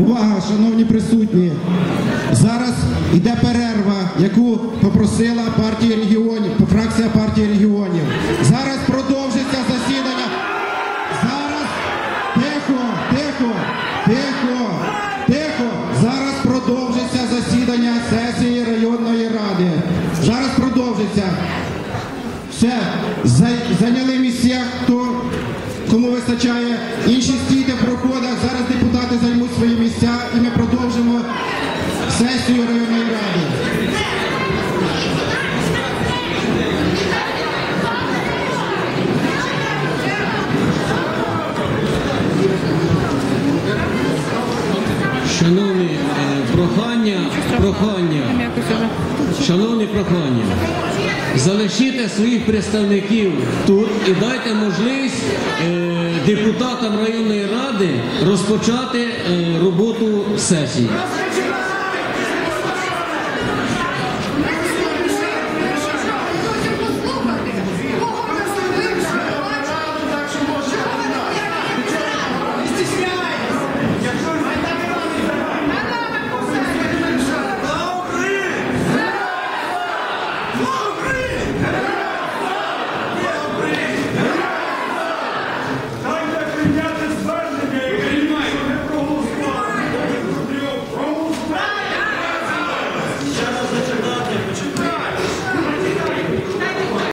Увага, шановні присутні. Зараз йде перерва, яку попросила партія регіонів, фракція партії регіонів. Зараз продовжиться засідання. Зараз тихо, тихо, тихо, тихо. Зараз продовжиться засідання сесії районної ради. Зараз продовжиться. Все, зайняли місця, takımı Sensio прохання, прохання, шановні прохання, залишіть своїх представників тут і дайте можливість е, депутатам районної ради розпочати е, роботу сесії.